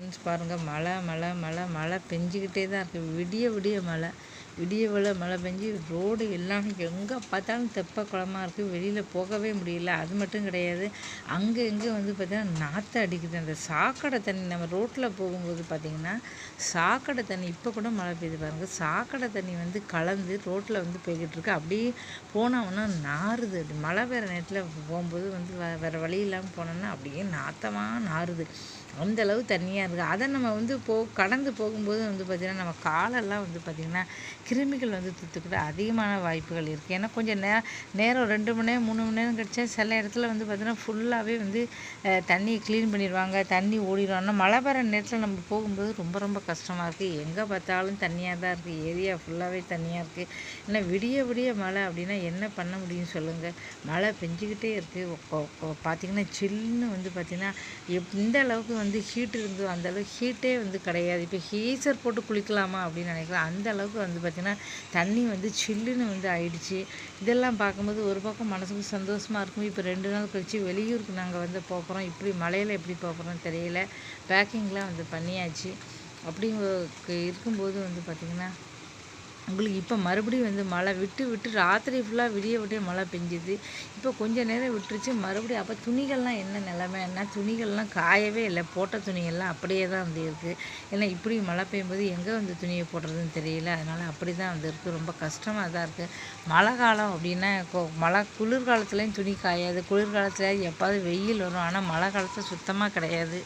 Friends பாருங்கள் மழை மழை மழை மழை பெஞ்சிக்கிட்டே தான் இருக்குது விடிய விடிய மழை. விடிய விட மழை பெஞ்சு ரோடு எல்லாமே எங்கே பார்த்தாலும் தெப்ப குளமாக இருக்குது வெளியில் போகவே முடியல. அது மட்டும் கிடையாது. அங்கே இங்கே வந்து பார்த்திங்கன்னா நாற்று அடிக்குது. அந்த சாக்கடை தண்ணி நம்ம ரோட்டில் போகும்போது பார்த்திங்கன்னா சாக்கடை தண்ணி இப்போ கூட மழை பெய்யுது பாருங்கள் சாக்கடை தண்ணி வந்து கலந்து ரோட்டில் வந்து போய்கிட்டு இருக்கு. அப்படியே போனோம்னா நாறுது. அப்படி மழை வேறு நேரத்தில் போகும்போது வந்து வேறு வழி இல்லாமல் போனோம்னா அப்படியே நாற்றமாக நாறுது. அந்தளவு தண்ணியாக இருக்குது அதை நம்ம வந்து போ கடந்து போகும்போது வந்து பார்த்திங்கன்னா நம்ம காலெல்லாம் வந்து பார்த்திங்கன்னா கிருமிகள் வந்து தூத்துக்கிட்ட அதிகமான வாய்ப்புகள் இருக்குது ஏன்னா கொஞ்சம் நே நேரம் ரெண்டு மணி நேரம் மூணு மணி நேரம் கிடச்சா சில இடத்துல வந்து பார்த்திங்கன்னா ஃபுல்லாகவே வந்து தண்ணியை க்ளீன் பண்ணிடுவாங்க. தண்ணி ஓடிடும். ஆனால் மழை பெற நேரத்தில் நம்ம போகும்போது ரொம்ப ரொம்ப கஷ்டமாக இருக்குது எங்கே பார்த்தாலும் தண்ணியாக தான் இருக்குது ஏரியா ஃபுல்லாகவே தண்ணியாக இருக்குது ஏன்னா விடிய விடிய மழை அப்படின்னா என்ன பண்ண முடியும் சொல்லுங்கள் மழை பெஞ்சிக்கிட்டே இருக்குது பார்த்திங்கன்னா சில்லுன்னு வந்து பார்த்திங்கன்னா எப் இந்த அளவுக்கு வந்து ஹீட் இருந்து அந்தளவுக்கு ஹீட்டே வந்து கிடையாது. இப்போ ஹீசர் போட்டு குளிக்கலாமா அப்படின்னு நினைக்கிறேன். அந்த அளவுக்கு வந்து பார்த்திங்கன்னா தண்ணி வந்து சில்லுன்னு வந்து ஆயிடுச்சு. இதெல்லாம் பார்க்கும்போது ஒரு பக்கம் மனசுக்கு சந்தோஷமாக இருக்கும். இப்போ ரெண்டு நாள் கழிச்சு வெளியூருக்கு நாங்கள் வந்து போகிறோம் இப்படி மலையில் எப்படி போகிறோம்னு தெரியல. பேக்கிங்லாம் வந்து பண்ணியாச்சு. அப்படிங்க இருக்கும்போது வந்து பார்த்திங்கன்னா உங்களுக்கு இப்போ மறுபடியும் வந்து மழை விட்டு விட்டு ராத்திரி ஃபுல்லாக விடிய விடிய மழை பெஞ்சுது. இப்போ கொஞ்ச நேரம் விட்டுருச்சு மறுபடியும் அப்போ துணிகள்லாம் என்ன நிலமைன்னா துணிகள்லாம் காயவே இல்லை போட்ட துணிகள்லாம் அப்படியே தான் வந்து இருக்குது ஏன்னா இப்படி மழை பெய்யும்போது எங்கே வந்து துணியை போடுறதுன்னு தெரியல. அதனால் அப்படி தான் வந்து இருக்குது ரொம்ப கஷ்டமாக தான் இருக்குது மழை காலம் அப்படின்னா கோ மழை குளிர்காலத்துலேயும் துணி காயாது. குளிர்காலத்தில் எப்பாவது வெயில் வரும். ஆனால் மழை காலத்தில் சுத்தமாக கிடையாது.